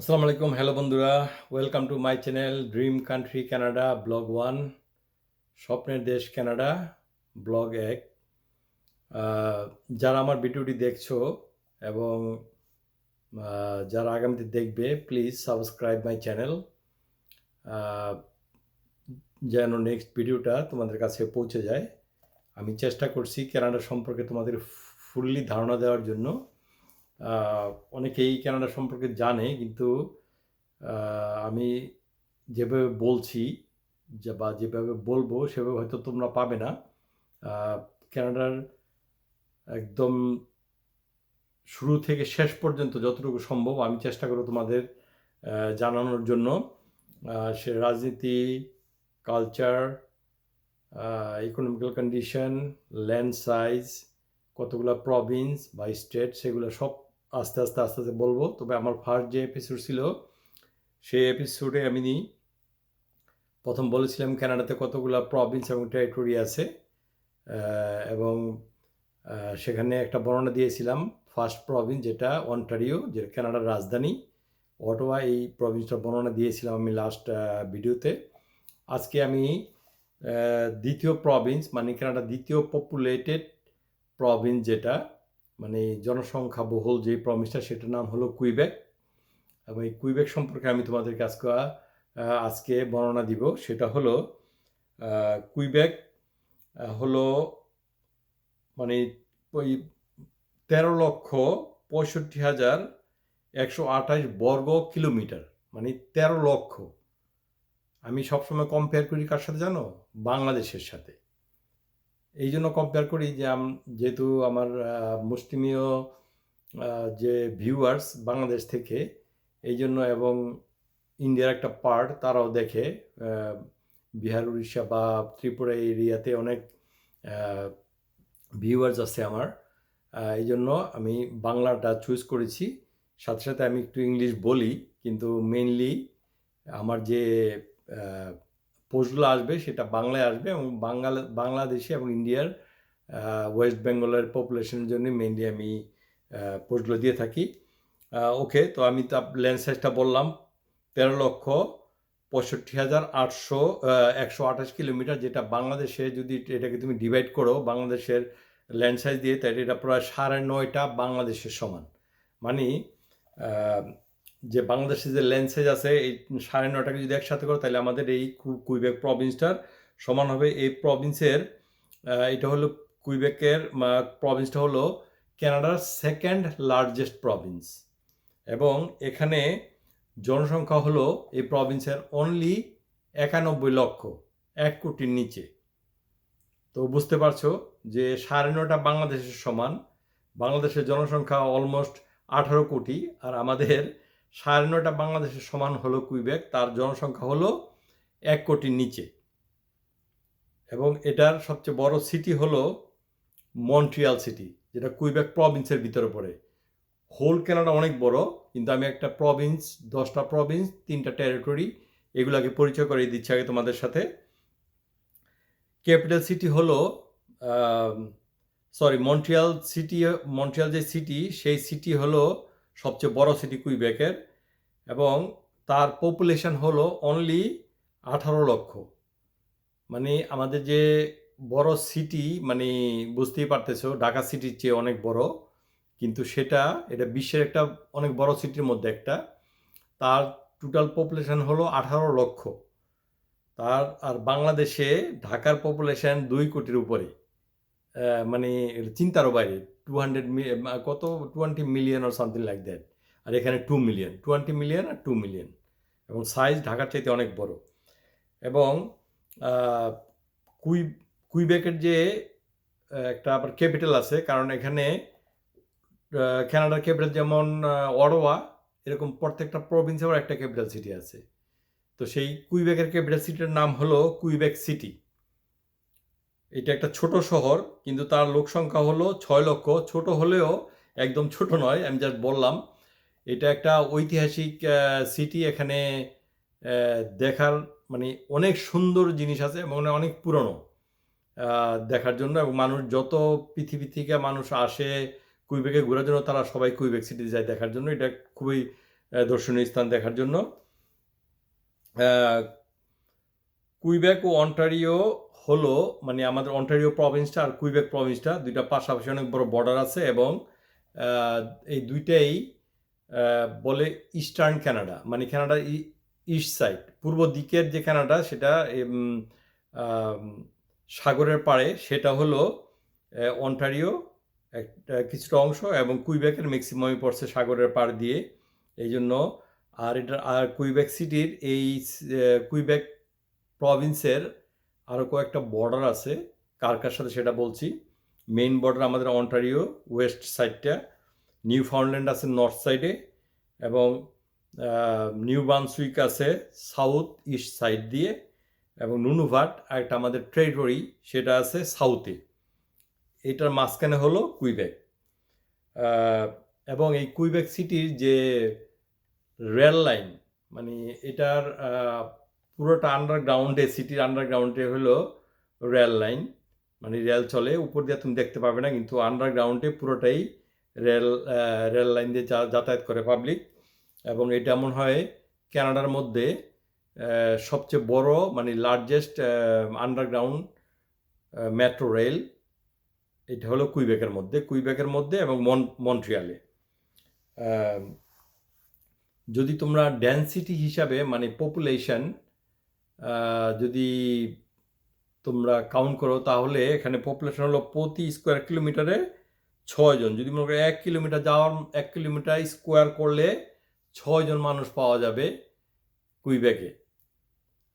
আসসালামু আলাইকুম, হ্যালো বন্ধুরা welcome to my channel dream country Canada blog one স্বপ্নের দেশ কানাডা ব্লগ এক। যারা আমার ভিডিওটি দেখছ এবং যারা আগামীতে দেখবে প্লিজ সাবস্ক্রাইব মাই চ্যানেল যেন নেক্সট ভিডিওটা তোমাদের কাছে পৌঁছে যায়। আমি চেষ্টা করছি কানাডা সম্পর্কে তোমাদের ফুললি ধারণা দেওয়ার জন্য। অনেকেই কানাডা সম্পর্কে জানে, কিন্তু আমি যেভাবে বলছি, যে বা যেভাবে বলব, সেভাবে হয়তো তোমরা পাবে না। কানাডার একদম শুরু থেকে শেষ পর্যন্ত যতটুকু সম্ভব আমি চেষ্টা করব তোমাদের জানানোর জন্য। সে রাজনীতি, culture economical condition land size কতগুলো প্রভিন্স বা স্টেট সেগুলো সব আস্তে আস্তে আস্তে আস্তে বলব। তবে আমার ফার্স্ট যে এপিসোড ছিল, সেই এপিসোডে আমি নিই প্রথম বলেছিলাম কানাডাতে কতগুলো প্রভিন্স এবং টেরিটরি আছে এবং সেখানে একটা বর্ণনা দিয়েছিলাম। ফার্স্ট প্রভিন্স যেটা অন্টারিও যে কানাডার রাজধানী অটোয়া এই প্রভিন্সটার বর্ণনা দিয়েছিলাম আমি লাস্ট ভিডিওতে আজকে আমি দ্বিতীয় প্রভিন্স মানে কানাডার দ্বিতীয় পপুলেটেড প্রভিন্স যেটা মানে জনসংখ্যা বহুল যে প্রমিসটা সেটার নাম হলো কুইবেক এবং এই কুইবেক সম্পর্কে আমি তোমাদেরকে আজকে আজকে বর্ণনা দিব। সেটা হলো কুইবেক হলো মানে ওই তেরো লক্ষ পঁয়ষট্টি হাজার একশো আঠাশ বর্গ কিলোমিটার। মানে তেরো লক্ষ। আমি সবসময় কম্পেয়ার করি কার সাথে জানো? বাংলাদেশের সাথে। এই জন্য কম্পেয়ার করি যে যেহেতু আমার মুসলিমীয় যে ভিউয়ার্স বাংলাদেশ থেকে এই জন্য এবং ইন্ডিয়ার একটা পার্ট তারাও দেখে বিহার, উড়িষ্যা বা ত্রিপুরা এরিয়াতে অনেক ভিউয়ার্স আছে আমার। এই জন্য আমি বাংলাটা চুজ করেছি। সাথে সাথে আমি একটু ইংলিশ বলি, কিন্তু মেনলি আমার যে পোস্টগুলো আসবে, সেটা বাংলায় আসবে এবং বাংলা বাংলাদেশে এবং ইন্ডিয়ার ওয়েস্ট বেঙ্গলের পপুলেশনের জন্য মেইনলি আমি পোস্টগুলো দিয়ে থাকি। ওকে তো আমি তো ল্যান্ড সাইজটা বললাম। তেরো লক্ষ পঁয়ষট্টি হাজার আটশো একশো আঠাশ কিলোমিটার, যেটা বাংলাদেশে যদি এটাকে তুমি ডিভাইড করো, বাংলাদেশের ল্যান্ড সাইজ দিয়ে, তাহলে এটা প্রায় সাড়ে নয়টা বাংলাদেশের সমান। মানে যে বাংলাদেশে যে ল্যান্ড সাইজ আছে, এই সাড়ে নটাকে যদি একসাথে করো, তাহলে আমাদের এই কুইবেক প্রভিন্সটার সমান হবে এই প্রভিন্সের এটা হলো কুইবেকের প্রভিন্সটা হলো কানাডার সেকেন্ড লার্জেস্ট প্রভিন্স এবং এখানে জনসংখ্যা হলো এই প্রভিন্সের অনলি একানব্বই লক্ষ, এক কোটির নিচে। তো বুঝতে পারছ যে সাড়ে নটা বাংলাদেশের সমান। বাংলাদেশের জনসংখ্যা অলমোস্ট আঠারো কোটি, আর আমাদের সাড়ে নটা বাংলাদেশের সমান হলো কুইবেক, তার জনসংখ্যা হলো এক কোটির নিচে। এবং এটার সবচেয়ে বড় সিটি হলো মন্ট্রিয়াল সিটি যেটা কুইবেক প্রভিন্সের ভিতরে পড়ে। হোল কানাডা অনেক বড়, কিন্তু আমি একটা প্রভিন্স দশটা প্রভিন্স তিনটা টেরিটরি এগুলাকে পরিচয় করে দিচ্ছি আগে তোমাদের সাথে। ক্যাপিটাল সিটি হলো সরি মন্ট্রিয়াল সিটি মন্ট্রিয়াল যে সিটি সেই সিটি হলো সবচেয়ে বড় সিটি কুইবেকের এবং তার পপুলেশন হলো অনলি আঠারো লক্ষ। মানে আমাদের যে বড় সিটি মানে বুঝতেই পারতেছো, ঢাকা সিটির চেয়ে অনেক বড়, কিন্তু সেটা, এটা বিশ্বের একটা অনেক বড় সিটির মধ্যে একটা। তার টোটাল পপুলেশন হলো আঠারো লক্ষ। তার, আর বাংলাদেশে ঢাকার পপুলেশন দুই কোটির উপরে। মানে চিন্তারও বাইরে। টু হান্ড্রেড কত? টোয়েন্টি মিলিয়ন আর সামথিং লাইক দ্যাট আর এখানে টু মিলিয়ন টোয়েন্টি মিলিয়ন আর টু মিলিয়ন এবং সাইজ ঢাকার চাইতে অনেক বড়। এবং কুই, কুইবেকের যে একটা আবার ক্যাপিটাল আছে, কারণ এখানে কানাডার ক্যাপিটাল যেমন অরোয়া, এরকম প্রত্যেকটা প্রভিন্সেও একটা ক্যাপিটাল সিটি আছে। তো সেই কুইবেকের ক্যাপিটাল সিটির নাম হলো কুইবেক সিটি। এটা একটা ছোট শহর, কিন্তু তার লোক সংখ্যা হলো ছয় লক্ষ। ছোট হলেও একদম ছোট নয়, আমি জাস্ট বললাম। এটা একটা ঐতিহাসিক সিটি এখানে দেখার মানে অনেক সুন্দর জিনিস আছে এবং অনেক পুরনো। দেখার জন্য এবং মানুষ যত পৃথিবী থেকে মানুষ আসে কুইবেকে ঘোরার জন্য, তারা সবাই কুইবেক সিটি যায় দেখার জন্য। এটা খুবই দর্শনীয় স্থান দেখার জন্য। কুইবেক ও অন্টারিও হলো মানে আমাদের অন্টারিও প্রভিন্সটা আর কুইবেক প্রভিন্সটা, দুইটা পাশাপাশি অনেক বড় বর্ডার আছে এবং এই দুইটাই বলে ইস্টার্ন কানাডা মানে কানাডা ইস্ট সাইড পূর্ব দিকের যে কানাডা সেটা সাগরের পাড়ে, সেটা হলো অন্টারিও একটা কিছুটা অংশ এবং কুইবেকের ম্যাক্সিমামই পড়ছে সাগরের পাড় দিয়ে, এই জন্য, আর এটা, আর কুইবেক সিটির এই কুইবেক প্রভিন্সের আরও কয়েকটা বর্ডার আছে। কার কার সাথে সেটা বলছি? মেইন বর্ডার আমাদের অন্টারিও ওয়েস্ট সাইডটা নিউ ফাউন্ডল্যান্ড আছে নর্থ সাইডে এবং নিউ বানসুইক আছে সাউথ ইস্ট সাইড দিয়ে এবং নুনুভাট একটা আমাদের টেরিটরি সেটা আছে সাউথে এটার মাঝখানে হলো কুইবেক এবং এই কুইবেক সিটির যে রেল লাইন মানে এটার পুরোটা আন্ডারগ্রাউন্ডে সিটির আন্ডারগ্রাউন্ডে হলো রেল লাইন মানে রেল চলে, উপর দিয়ে তুমি দেখতে পাবে না, কিন্তু আন্ডারগ্রাউন্ডে পুরোটাই রেল রেল লাইন দিয়ে যাতায়াত করে পাবলিক এবং এটা এমন হয় কানাডার মধ্যে সবচেয়ে বড় মানে লার্জেস্ট আন্ডারগ্রাউন্ড মেট্রো রেল এটা হলো কুইবেকের মধ্যে। কুইবেকের মধ্যে এবং মন মন্ট্রিয়ালে যদি তোমরা ডেন্সিটি হিসাবে মানে পপুলেশন যদি তোমরা কাউন্ট করো তাহলে এখানে পপুলেশন হলো প্রতি স্কোয়ার কিলোমিটারে ছয়জন যদি মনে করো এক কিলোমিটার যাওয়ার, এক কিলোমিটার স্কোয়ার করলে ছয়জন মানুষ পাওয়া যাবে কুইবেকে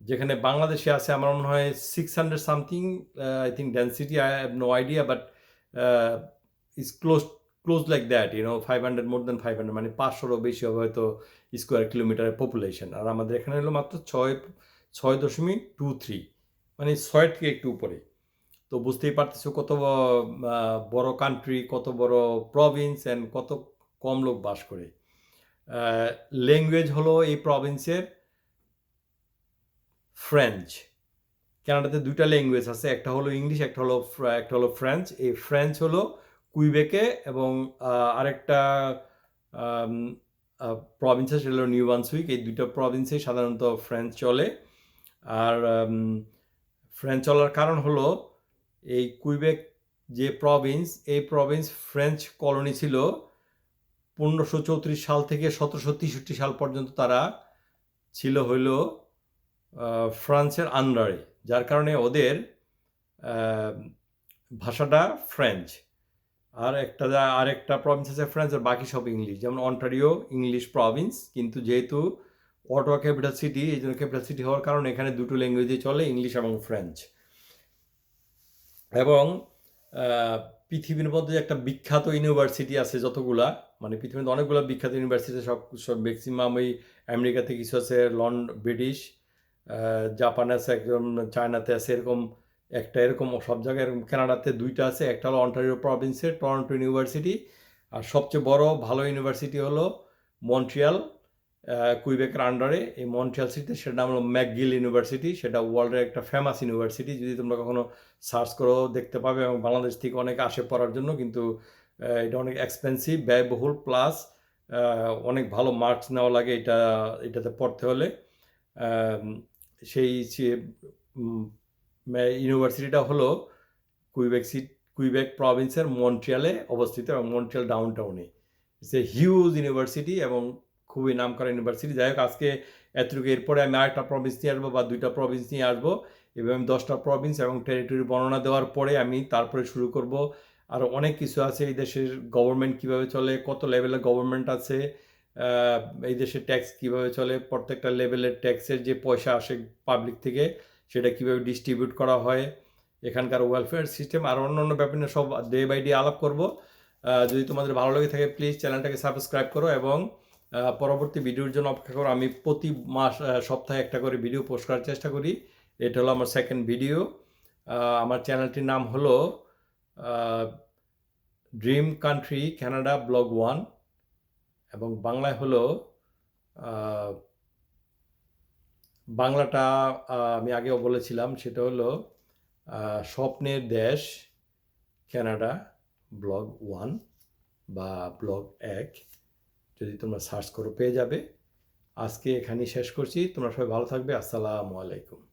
যেখানে বাংলাদেশে আছে, আমার মনে হয় six hundred something I think density I have no idea but is close close like that you know five hundred more than five hundred মানে পাঁচশোরও বেশি হবে হয়তো স্কোয়ার কিলোমিটারের পপুলেশন আর আমাদের এখানে হলো মাত্র ছয় ছয় দশমিক টু থ্রি মানে ছয় থেকে একটু উপরে। তো বুঝতেই পারতেছো কত বড় কান্ট্রি কত বড় প্রভিন্স অ্যান্ড কত কম লোক বাস করে। ল্যাঙ্গুয়েজ হলো এই প্রভিন্সের ফ্রেঞ্চ কানাডাতে দুইটা ল্যাঙ্গুয়েজ আছে, একটা হলো ইংলিশ একটা হলো একটা হলো ফ্রেঞ্চ এই ফ্রেঞ্চ হলো কুইবেকে এবং আরেকটা প্রভিন্স সেটা হলো নিউ বানসুইক এই দুইটা প্রভিন্সে সাধারণত ফ্রেঞ্চ চলে। আর ফ্রেঞ্চ চলার কারণ হলো, এই কুইবেক যে প্রভিন্স এই প্রভিন্স ফ্রেঞ্চ কলোনি ছিল পনেরোশো চৌত্রিশ সাল থেকে সতেরোশো তেষট্টি সাল পর্যন্ত তারা ছিল হইল ফ্রান্সের আন্ডারে যার কারণে ওদের ভাষাটা ফ্রেঞ্চ আর একটা যা- আর একটা প্রভিন্স আছে ফ্রেঞ্চ আর বাকি সব ইংলিশ যেমন অন্টারিও ইংলিশ প্রভিন্স কিন্তু যেহেতু অটোয়া ক্যাপিটাল সিটি এই জন্য ক্যাপিটাল সিটি হওয়ার কারণে এখানে দুটো ল্যাঙ্গুয়েজে চলে ইংলিশ এবং ফ্রেঞ্চ এবং পৃথিবীর মধ্যে একটা বিখ্যাত ইউনিভার্সিটি আছে যতগুলা মানে পৃথিবীর মধ্যে অনেকগুলো বিখ্যাত ইউনিভার্সিটি সব সব ম্যাক্সিমাম ওই আমেরিকাতে কিছু আছে লন্ড ব্রিটিশ জাপানে আছে একজন চায়নাতে আছে, এরকম একটা, এরকম সব জায়গায়, এরকম কানাডাতে দুইটা আছে, একটা হলো অন্টারিও প্রভিন্সের টরন্টো ইউনিভার্সিটি আর সবচেয়ে বড় ভালো ইউনিভার্সিটি হলো মন্ট্রিয়াল কুইবেকের আন্ডারে এই মন্ট্রিয়াল সিটিতে সেটা নাম হলো ম্যাকগিল ইউনিভার্সিটি সেটা ওয়ার্ল্ডের একটা ফেমাস ইউনিভার্সিটি যদি তোমরা কখনো সার্চ করো, দেখতে পাবে এবং বাংলাদেশ থেকে অনেক আসে পড়ার জন্য, কিন্তু এটা অনেক এক্সপেন্সিভ ব্যয়বহুল প্লাস অনেক ভালো মার্কস নেওয়া লাগে এটা, এটাতে পড়তে হলে। সেই ইউনিভার্সিটিটা হলো কুইবেক সিট কুইবেক প্রভিন্সের মন্ট্রিয়ালে অবস্থিত এবং মন্ট্রিয়াল ডাউন টাউনে ইটস এ হিউজ ইউনিভার্সিটি এবং খুবই নামকরা ইউনিভার্সিটি যাই হোক, আজকে এতটুকু। এরপরে আমি আরেকটা প্রভিন্স নিয়ে আসব বা দুইটা প্রভিন্স নিয়ে আসব। এবং আমি দশটা প্রভিন্স এবং টেরিটরি বর্ণনা দেওয়ার পরে আমি তারপরে শুরু করব। আর অনেক কিছু আছে এই দেশের গভর্নমেন্ট কীভাবে চলে, কত লেভেলের গভর্নমেন্ট আছে এই দেশের ট্যাক্স কীভাবে চলে, প্রত্যেকটা লেভেলের ট্যাক্সের যে পয়সা আসে পাবলিক থেকে, সেটা কীভাবে ডিস্ট্রিবিউট করা হয়, এখানকার ওয়েলফেয়ার সিস্টেম আর অন্য অন্য ব্যাপারে সব ডে বাই ডে আলাপ করব। যদি তোমাদের ভালো লেগে থাকে প্লিজ চ্যানেলটাকে সাবস্ক্রাইব করো এবং পরবর্তী ভিডিওর জন্য অপেক্ষা করো। আমি প্রতি মাস সপ্তাহে একটা করে ভিডিও পোস্ট করার চেষ্টা করি। এটা হলো আমার সেকেন্ড ভিডিও আমার চ্যানেলটির নাম হলো dream country Canada blog one এবং বাংলায় হলো বাংলাটা আমি আগেও বলেছিলাম, সেটা হলো স্বপ্নের দেশ কানাডা ব্লগ ওয়ান বা ব্লগ এক যদি তোমরা সার্চ করো পেয়ে যাবে। আজকে এখানেই শেষ করছি। তোমরা সবাই ভালো থাকবে। আসসালামু আলাইকুম।